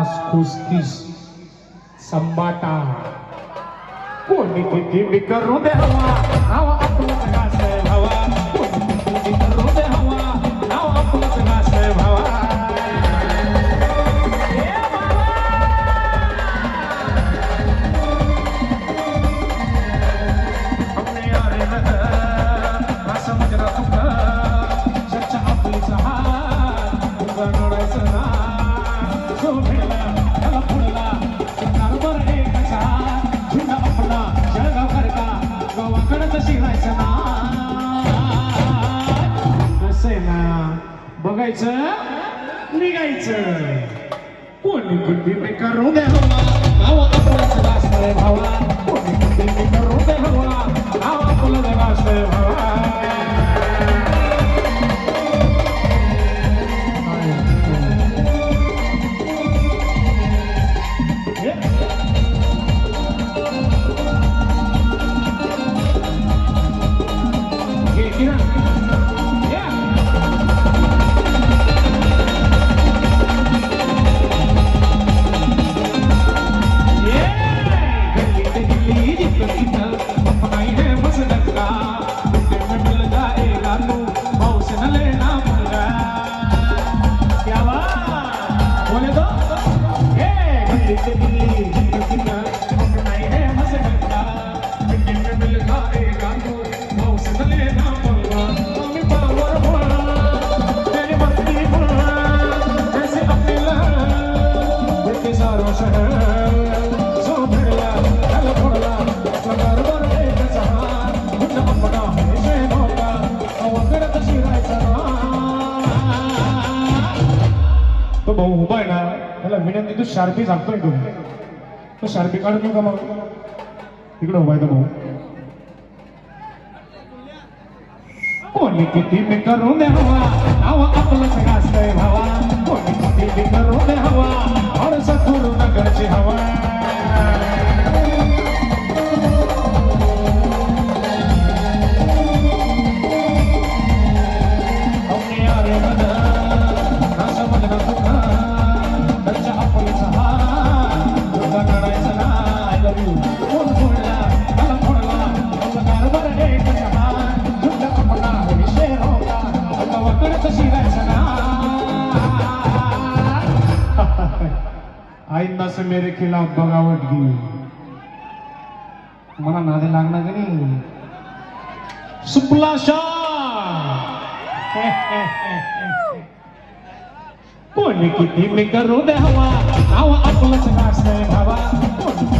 कुस्तीस संबाटा कोणी किती बी करू दे हवा? नाव आपलंच गासय भावा कोणी किती बी करू दे हवा? नाव आपलंच भावा असं चर्चा आपलीच हात उगा ना गावाकडं शिरायचं ना. आहे ना? बघायचं निघायचं. कोणी कुठे बेकार होऊ द्या हो हवा नाव आपलंच भावा. तो भाऊ उभा आहे ना त्याला विनंती तू शार्पी सांगतोय तो. तो शार्पी काढून का मग? तिकडे उभा आहे तो भाऊ. कोणी किती मी करू द्यावा आईंदा से मेरे खिलाफ बगावट की मला नादे लागणार की नाही? सुपला शाह. कोणी किती मी करू दे हवा? नाव आपलंच गासय भावा. कोणी